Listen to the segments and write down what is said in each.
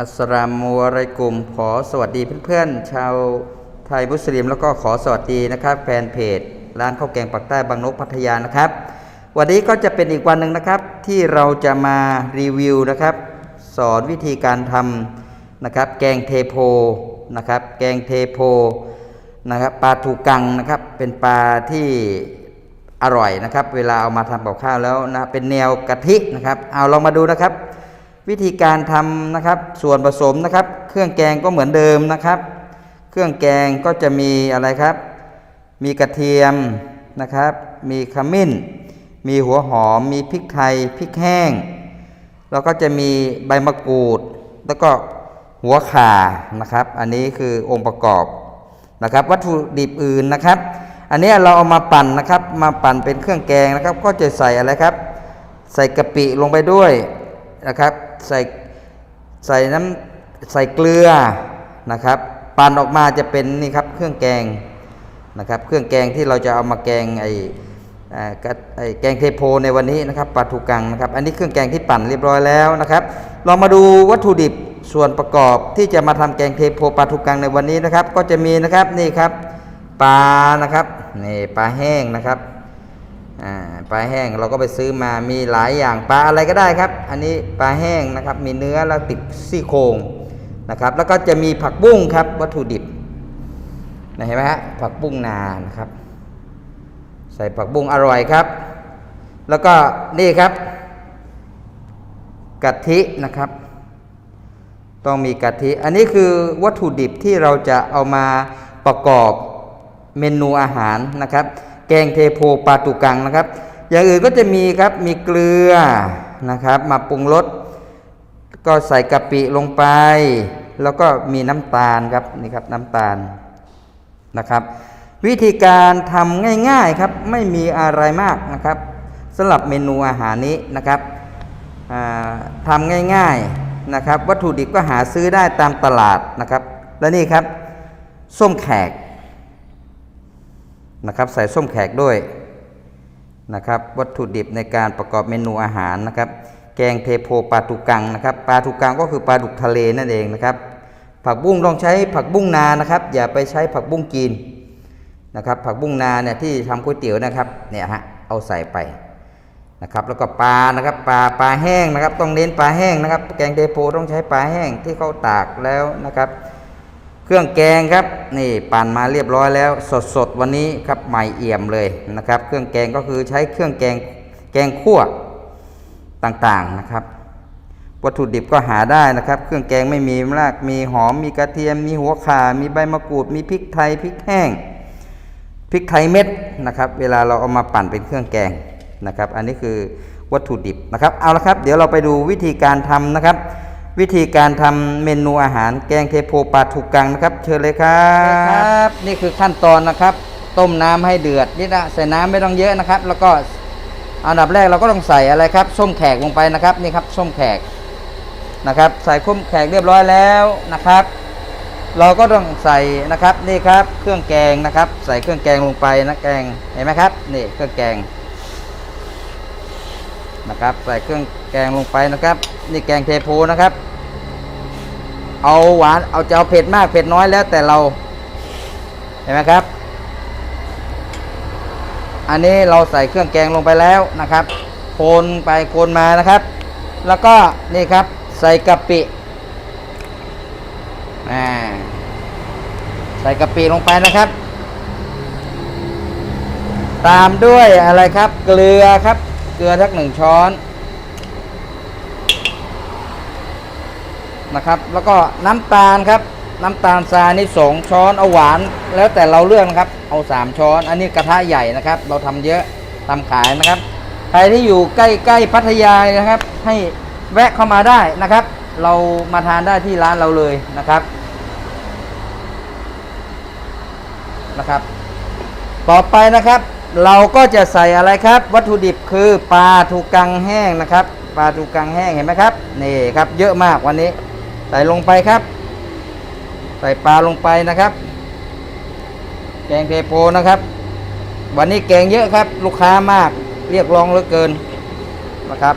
อัสลามุอะลัยกุมขอสวัสดีเพื่อนๆชาวไทยมุสลิม แล้วก็ขอสวัสดีนะครับแฟนเพจร้านข้าวแกงปักใต้บางนกพัทยานะครับ วันนี้ก็จะเป็นอีกวันหนึ่งนะครับ ที่เราจะมารีวิวนะครับ สอนวิธีการทำนะครับ แกงเทโพนะครับ แกงเทโพนะครับปลาถูกังนะครับเป็นปลาที่อร่อยนะครับ เวลาเอามาทำกับข้าวแล้วนะเป็นแนวกะทินะครับ เอาลองมาดูนะครับ วิธีการทำนะครับส่วนผสมนะครับ เครื่องแกงก็เหมือนเดิมนะครับ เครื่องแกงก็จะมีอะไรครับ มีกระเทียมนะครับ มีขมิ้น มีหัวหอม มีพริกไทยพริกแห้ง แล้วก็จะมีใบมะกรูด แล้วก็หัวข่านะครับ อันนี้คือองค์ประกอบนะครับ วัตถุดิบอื่นนะครับ อันนี้เราเอามาปั่นนะครับ มาปั่นเป็นเครื่องแกงนะครับ ก็จะใส่อะไรครับ ใส่กะปิลงไปด้วยนะครับ ใส่ใส่น้ำใส่เกลือนะครับปั่นออกมาจะเป็นนี่ครับเครื่องแกงนะครับ เครื่องแกงที่เราจะเอามาแกงไอเอ่อกะไอแกงเทโพในวันนี้นะครับปลาทูกังนะครับ อันนี้เครื่องแกงที่ปั่นเรียบร้อยแล้วนะครับลองมาดูวัตถุดิบส่วนประกอบที่จะมาทำแกงเทโพปลาทูกังในวันนี้นะครับ ก็จะมีนะครับนี่ครับปลานะครับนี่ปลาแห้งนะครับ ปลาแห้งเราก็ไปซื้อมามีหลายอย่างปลาอะไรก็ได้ครับ อันนี้ปลาแห้งนะครับมีเนื้อแล้วติดซี่โครงนะครับ แล้วก็จะมีผักบุ้งครับวัตถุดิบนะเห็นไหมฮะผักบุ้งนานะครับ ใส่ผักบุ้งอร่อยครับ แล้วก็นี่ครับกะทินะครับ ต้องมีกะทิ อันนี้คือวัตถุดิบที่เราจะเอามาประกอบเมนูอาหารนะครับ แกงเทโพปลาตุกังนะครับ อย่างอื่นก็จะมีครับมีเกลือนะครับ มาปรุงรสก็ใส่กะปิลงไป แล้วก็มีน้ำตาลครับนี่ครับน้ำตาลนะครับ วิธีการทำง่ายๆครับไม่มีอะไรมากนะครับสำหรับเมนูอาหารนี้นะครับทำง่ายๆนะครับ วัตถุดิบก็หาซื้อได้ตามตลาดนะครับ และนี่ครับ ส้มแขก นะครับใส่ส้มแขกด้วยนะครับวัตถุดิบในการประกอบเมนูอาหารนะครับ แกงเทโพปลาตุกังนะครับปลาตุกังก็คือปลาดุกทะเลนั่นเองนะครับผักบุ้งต้องใช้ผักบุ้งนานะครับ อย่าไปใช้ผักบุ้งกินนะครับผักบุ้งนาเนี่ยที่ทำก๋วยเตี๋ยวนะครับเนี่ยฮะเอาใส่ไปนะครับแล้วก็ปลานะครับปลาปลาแห้งนะครับ ต้องเน้นปลาแห้งนะครับ แกงเทโพต้องใช้ปลาแห้งที่เขาตากแล้วนะครับ เครื่องแกงครับนี่ปั่นมาเรียบร้อยแล้ว สดๆวันนี้ครับใหม่เอี่ยมเลยนะครับ เครื่องแกงก็คือใช้เครื่องแกงแกงคั่วต่างๆนะครับ วัตถุดิบก็หาได้นะครับ เครื่องแกงไม่มีมากมีหอมมีกระเทียม มีหัวข่ามีใบมะกรูด มีพริกไทยพริกแห้งพริกไทยเม็ดนะครับ เวลาเราเอามาปั่นเป็นเครื่องแกงนะครับ อันนี้คือวัตถุดิบนะครับ เอาละครับ เดี๋ยวเราไปดูวิธีการทำนะครับ วิธีการทำเมนูอาหารแกงเทโพปลาถูกกังนะครับ เชิญเลยครับนี่คือขั้นตอนนะครับ ต้มน้ำให้เดือดนี่นะใส่น้ำไม่ต้องเยอะนะครับ แล้วก็อันดับแรกเราก็ต้องใส่อะไรครับ ส้มแขกลงไปนะครับนี่ครับส้มแขกนะครับ ใส่ส้มแขกเรียบร้อยแล้วนะครับ เราก็ต้องใส่นะครับนี่ครับ เครื่องแกงนะครับ ใส่เครื่องแกงลงไปนะแกงเห็นไหมครับนี่เครื่องแกง นะครับ ใส่เครื่องแกงลงไปนะครับ นี่แกงเทโพนะครับ เอาหวานเอาจะเอาเผ็ดมากเผ็ดน้อยแล้วแต่เราเห็นไหมครับ อันนี้เราใส่เครื่องแกงลงไปแล้วนะครับโคนไปโคนมานะครับ แล้วก็นี่ครับใส่กะปิอ่าใส่กะปิลงไปนะครับ ตามด้วยอะไรครับ เกลือครับ เกลือสักหนึ่งช้อนนะครับ แล้วก็น้ำตาลครับ น้ำตาลทรายนี่สองช้อนเอาหวาน แล้วแต่เราเลือกนะครับ เอาสามช้อน อันนี้กระทะใหญ่นะครับ เราทำเยอะทำขายนะครับ ใครที่อยู่ใกล้ๆพัทยานะครับ ให้แวะเข้ามาได้นะครับ เรามาทานได้ที่ร้านเราเลยนะครับนะครับ ต่อไปนะครับ เราก็จะใส่อะไรครับ วัตถุดิบคือปลาทูกังแห้งนะครับปลาทูกังแห้งเห็นไหมครับนี่ครับ เยอะมากวันนี้ ใส่ลงไปครับ ใส่ปลาลงไปนะครับ แกงเทโพนะครับ วันนี้แกงเยอะครับ ลูกค้ามากเรียกร้องเหลือเกินนะครับ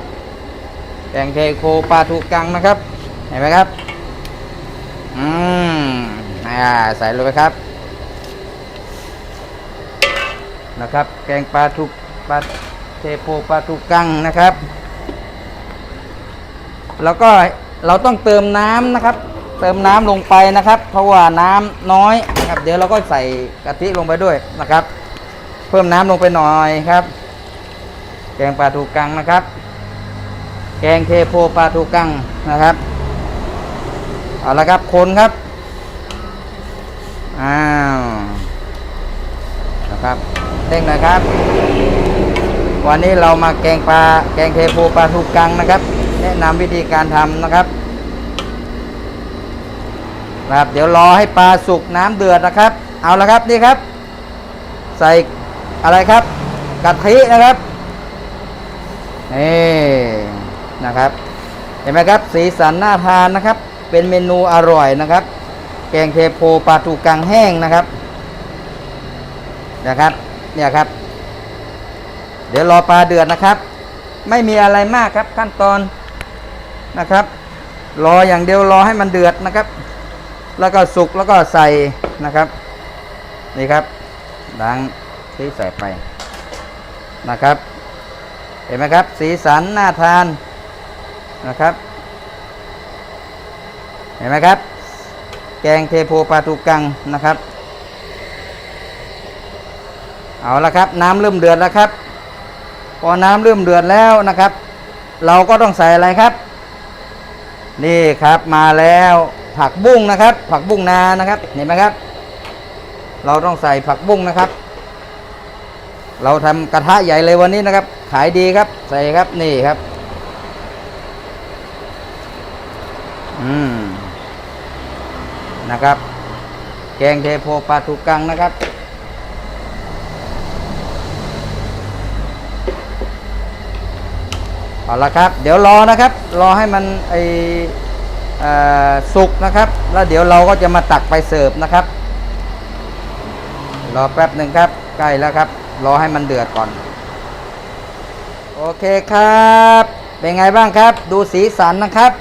แกงเทโพปลาทูกังนะครับ เห็นไหมครับอืมอ่าใส่ลงไปครับ นะครับ แกงปลาทุกปลาเทโพปลาทุกกังนะครับ แล้วก็เราต้องเติมน้ำนะครับ เติมน้ำลงไปนะครับ เพราะว่าน้ำน้อยนะครับ เดี๋ยวเราก็ใส่กะทิลงไปด้วยนะครับ เพิ่มน้ำลงไปหน่อยครับ แกงปลาทูกังนะครับ แกงเทโพปลาทูกังนะครับเอาละครับคนครับอ้าวนะครับ เด้งหนะครับ วันนี้เรามาแกงปลาแกงเทโพปลาทูกังนะครับ แนะนำวิธีการทำนะครับนะครับเดี๋ยวรอให้ปลาสุกน้ำเดือดนะครับ เอาละครับนี่ครับ ใส่อะไรครับกะทินะครับนี่นะครับ เห็นไหมครับ สีสันน่าทานนะครับ เป็นเมนูอร่อยนะครับ แกงเทโพปลาทูกังแห้งนะครับนะครับ เนี่ยครับ เดี๋ยวรอปลาเดือดนะครับ ไม่มีอะไรมากครับขั้นตอนนะครับ รออย่างเดียวรอให้มันเดือดนะครับ แล้วก็สุกแล้วก็ใส่นะครับ นี่ครับล้างที่ใส่ไปนะครับ เห็นไหมครับ สีสันน่าทานนะครับ เห็นไหมครับ แกงเทโพปลาทูกังนะครับ เอาละครับ น้ำเริ่มเดือดแล้วครับ พอน้ำเริ่มเดือดแล้วนะครับ เราก็ต้องใส่อะไรครับ นี่ครับมาแล้วผักบุ้งนะครับ ผักบุ้งนานะครับเห็นไหมครับ เราต้องใส่ผักบุ้งนะครับ เราทำกระทะใหญ่เลยวันนี้นะครับ ขายดีครับ ใส่ครับนี่ครับอืมนะครับ แกงเทโพปลาทูกังนะครับ เอาละครับ เดี๋ยวรอนะครับ รอให้มันไอสุกนะครับ แล้วเดี๋ยวเราก็จะมาตักไปเสิร์ฟนะครับ รอแป๊บหนึ่งครับ ใกล้แล้วครับ รอให้มันเดือดก่อน โอเคครับ เป็นไงบ้างครับ ดูสีสันนะครับ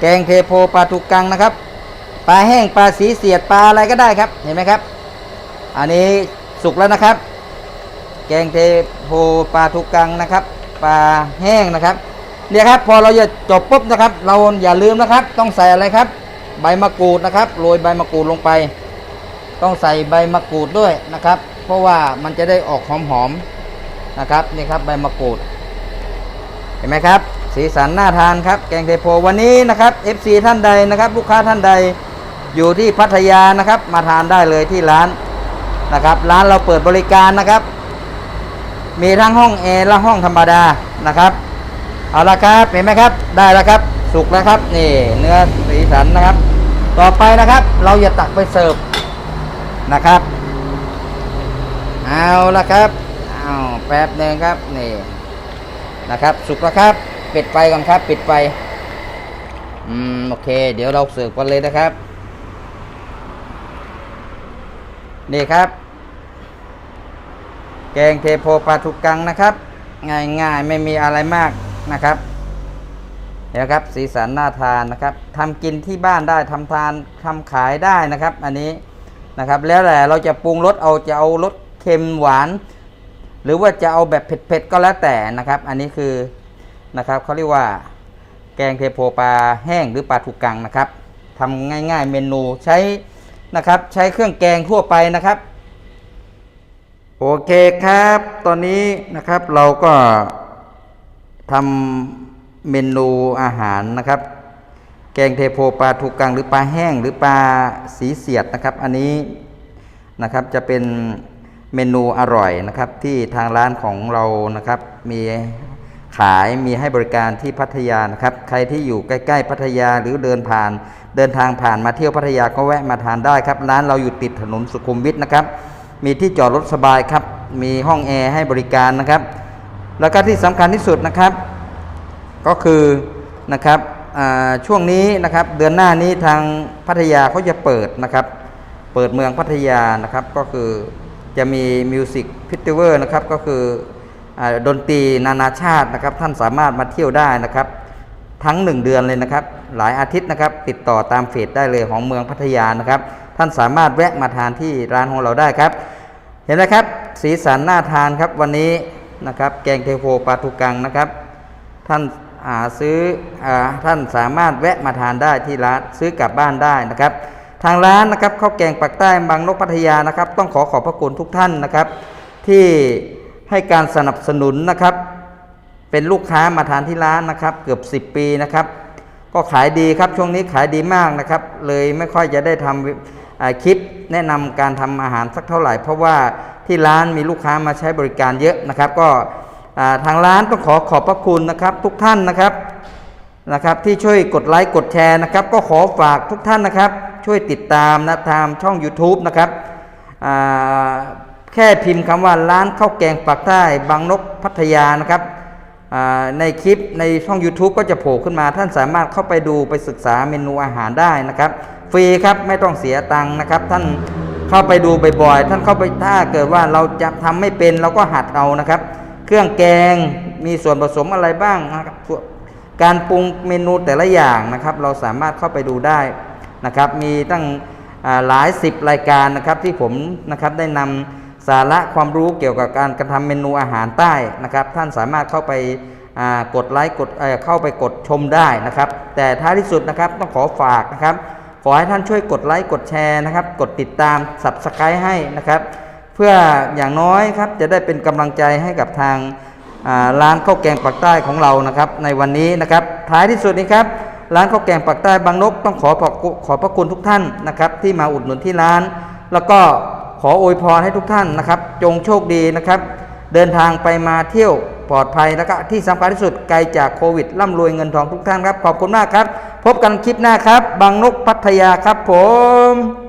แกงเทโพปลาทุกกังนะครับ ปลาแห้งปลาสีเสียดปลาอะไรก็ได้ครับ เห็นไหมครับ อันนี้สุกแล้วนะครับ แกงเทโพปลาทุกกังนะครับ ปลาแห้งนะครับเนี่ยครับพอเราจะจบปุ๊บนะครับ เราอย่าลืมนะครับ ต้องใส่อะไรครับ ใบมะกรูดนะครับโรยใบมะกรูดลงไป ต้องใส่ใบมะกรูดด้วยนะครับ เพราะว่ามันจะได้ออกหอมๆนะครับนี่ครับใบมะกรูด เห็นไหมครับ สีสันน่าทานครับ แกงเทโพวันนี้นะครับ FC ท่านใดนะครับ ลูกค้าท่านใดอยู่ที่พัทยานะครับ มาทานได้เลยที่ร้านนะครับ ร้านเราเปิดบริการนะครับ มีทั้งห้องแอร์และห้องธรรมดานะครับ เอาละครับเห็นไหมครับ ได้แล้วครับ สุกแล้วครับนี่เนื้อสีสันนะครับ ต่อไปนะครับ เราจะตักไปเสิร์ฟนะครับ เอาละครับเอาแป๊บหนึ่งครับนี่นะครับ สุกแล้วครับปิดไฟก่อนครับ ปิดไฟอืมโอเค เดี๋ยวเราเสิร์ฟกันเลยนะครับ นี่ครับ แกงเทโพปลาทุกกังนะครับ ง่ายๆไม่มีอะไรมากนะครับเดี๋ยวครับสีสันน่าทานนะครับทำกินที่บ้านได้ทำทานทำขายได้นะครับ อันนี้นะครับแล้วแต่เราจะปรุงรสเอาจะเอารสเค็มหวาน หรือว่าจะเอาแบบเผ็ดๆก็แล้วแต่นะครับ อันนี้คือนะครับเขาเรียกว่าแกงเทโพปลาแห้งหรือปลาทุกกังนะครับทำง่าย ๆ เมนูใช้นะครับ ใช้เครื่องแกงทั่วไปนะครับ โอเคครับ ตอนนี้นะครับเราก็ทำเมนูอาหารนะครับ แกงเทโพปลาทูกังหรือปลาแห้งหรือปลาสีเสียดนะครับ อันนี้นะครับจะเป็นเมนูอร่อยนะครับที่ทางร้านของเรานะครับมีขายมีให้บริการที่พัทยานะครับ ใครที่อยู่ใกล้ ๆ พัทยาหรือเดินผ่าน เดินทางผ่านมาเที่ยวพัทยาก็แวะมาทานได้ครับ ร้านเราอยู่ติดถนนสุขุมวิทนะครับ มีที่จอดรถสบายครับ มีห้องแอร์ให้บริการนะครับ แล้วก็ที่สำคัญที่สุดนะครับ ก็คือนะครับช่วงนี้นะครับเดือนหน้านี้ทางพัทยาเขาจะเปิดนะครับ เปิดเมืองพัทยานะครับก็คือจะมีมิวสิกฟิสติวัลนะครับก็คืออดนตรีนานาชาตินะครับ ท่านสามารถมาเที่ยวได้นะครับ ทั้ง 1 เดือนเลยนะครับ หลายอาทิตย์นะครับ ติดต่อตามเฟซได้เลยของเมืองพัทยานะครับ ท่านสามารถแวะมาทานที่ร้านของเราได้ครับ เห็นไหมครับ สีสันน่าทานครับวันนี้นะครับ แกงเทโพปลาทูกังนะครับ ท่านหาซื้ออท่านสามารถแวะมาทานได้ที่ร้านซื้อกลับบ้านได้นะครับ ทางร้านนะครับข้าวแกงปักใต้บางนกพัทยานะครับ ต้องขอขอบพระคุณทุกท่านนะครับ ที่ให้การสนับสนุนนะครับ เป็นลูกค้ามาทานที่ร้านนะครับ เกือบ 10 ปีนะครับ ก็ขายดีครับช่วงนี้ขายดีมากนะครับ เลยไม่ค่อยจะได้ทำอ่า คลิปแนะนำการทำอาหารสักเท่าไหร่ เพราะว่าที่ร้านมีลูกค้ามาใช้บริการเยอะนะครับ ก็ทางร้านต้องขอขอบพระคุณนะครับ ทุกท่านนะครับนะครับ ที่ช่วยกดไลค์กดแชร์นะครับ ก็ขอฝากทุกท่านนะครับ ช่วยติดตามนะทางช่อง YouTube นะครับแค่พิมพ์คำว่าร้านข้าวแกงปากใต้บางนกพัทยานะครับ ในคลิปในช่อง YouTube ก็จะโผล่ขึ้นมา ท่านสามารถเข้าไปดูไปศึกษาเมนูอาหารได้นะครับ ฟรีครับไม่ต้องเสียตังค์นะครับ ท่านเข้าไปดูบ่อยๆท่านเข้าไปถ้าเกิดว่าเราจะทำไม่เป็นเราก็หัดเอานะครับ เครื่องแกงมีส่วนผสมอะไรบ้างนะครับการปรุงเมนูแต่ละอย่างนะครับ เราสามารถเข้าไปดูได้นะครับ มีตั้งหลายสิบรายการนะครับที่ผมนะครับได้นำ สาระความรู้เกี่ยวกับการกระทำเมนูอาหารใต้นะครับ ท่านสามารถเข้าไปกดไลค์กดเข้าไปกดชมได้นะครับ แต่ท้ายที่สุดนะครับต้องขอฝากนะครับ ขอให้ท่านช่วยกดไลค์กดแชร์นะครับ กดติดตาม subscribe ให้นะครับ เพื่ออย่างน้อยครับจะได้เป็นกำลังใจให้กับทางร้านข้าวแกงปักใต้ของเรานะครับ ในวันนี้นะครับ ท้ายที่สุดนี้ครับร้านข้าวแกงปักใต้บางนกต้องขอขอบขอบพระคุณทุกท่านนะครับ ที่มาอุดหนุนที่ร้าน แล้วก็ ขออวยพรให้ทุกท่านนะครับ จงโชคดีนะครับ เดินทางไปมาเที่ยวปลอดภัยแล้วก็ที่สำคัญที่สุดไกลจากโควิดร่ำรวยเงินทองทุกท่านครับ ขอบคุณมากครับ พบกันคลิปหน้าครับ บางนกพัทยาครับผม